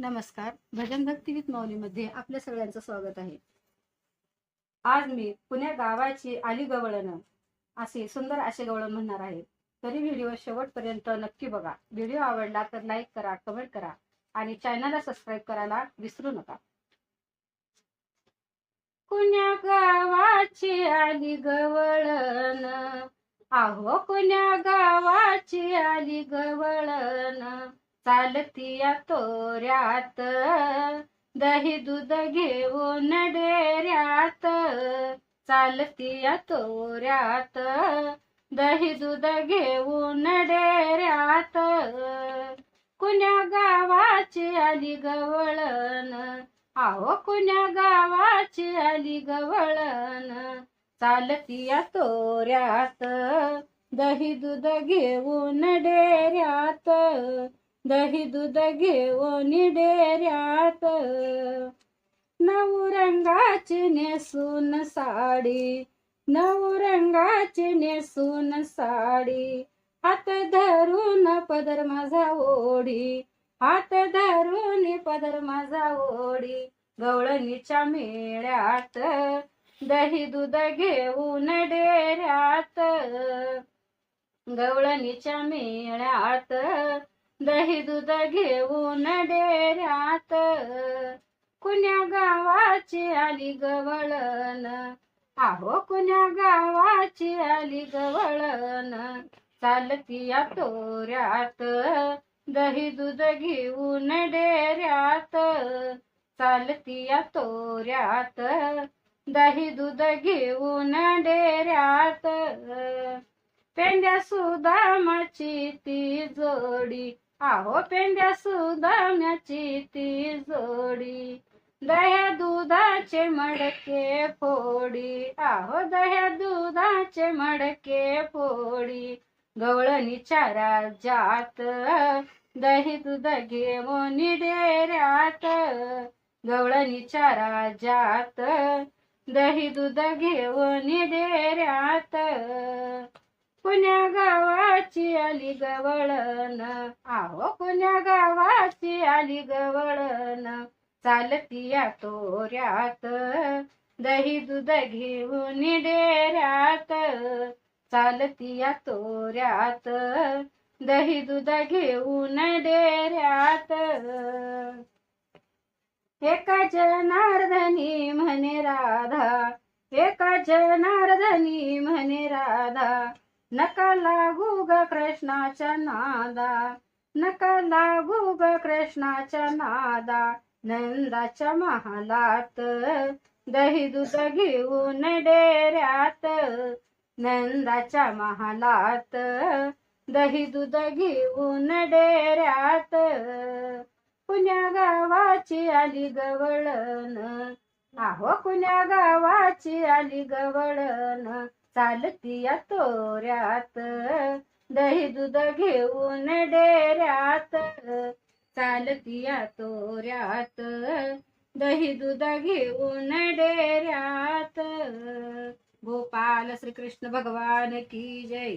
नमस्कार. भजन भक्ती विथ माऊलीमध्ये आपल्या सगळ्यांचं स्वागत आहे. आज मी पुण्या गावाची आली गवळण असे सुंदर असे गवळण म्हणणार आहे. तरी व्हिडिओ शेवटपर्यंत नक्की बघा. व्हिडिओ आवडला तर लाईक करा कमेंट करा आणि चॅनलला सबस्क्राईब करायला विसरू नका. कुण्या गावाची आली गवळण. आहो कुण्या गावाची आली गवळण. चालतीया तोऱ्यात दही दूध घेऊन डेऱ्यात. चालतीया तोऱ्यात दही दूध घेऊन डेऱ्यात. कुण्या गावाची आली गवळण? आहो कुण्या गावाची आली गवळण? चालतीया तोऱ्यात दही दूध घेऊन डेऱ्यात. दही दूध घेऊन डेऱ्यात. नऊ रंगाची नेसून साडी नऊ रंगाची नेसून साडी. हात धरून पदर माझा ओढी हात धरून पदर माझा ओढी. गवळणीच्या मेळ्यात दही दूध घेऊन डेऱ्यात. गवळणीच्या मेळ्यात दही दूध घेऊन डेऱ्यात. कुण्या गावाची आली गवळण? आहो कुण्या गावाची आली गवळण? चालतीया तोऱ्यात. दही दूध घेऊन डेऱ्यात. चालतीया तोऱ्यात. दही दूध घेऊन डेऱ्यात. पेंड्या सुदामाची ती जोडी आहो पेंड्या सुदाम्याची ती जोडी. दह्या दुधाचे मडके फोडी. आहो दह्या दुधाचे मडके फोडी. गवळणीच्या राज्यात दही दूध घेऊन डेऱ्यात गवळणीच्या राज्यात दही दूध घेऊन डेऱ्यात. पुण्या गावाची आली गवळण आहो कुण्या गावाची आली गवळण चालतीया तोऱ्यात. दही दूध घेऊन डेऱ्यात. चालतीया तोऱ्यात. दही दूध घेऊन डेऱ्यात. एका जनार्दनी म्हणे राधा. एका जनार्दनी म्हणे राधा. नका लागू ग कृष्णाच्या नादा. नका लागू ग कृष्णाच्या नादा. नंदाच्या महालात दही दूध घेऊन डेऱ्यात. नंदाच्या महालात दही दूध घेऊन डेऱ्यात. पुण्या गावाची आली गवळण आहो पुण्या गावाची आली गवळण चालतीया तोऱ्यात दही दूध घेऊन डेऱ्यात. चालतीया तोऱ्यात दही दूध घेऊन डेऱ्यात. गोपाल श्रीकृष्ण भगवान की जय.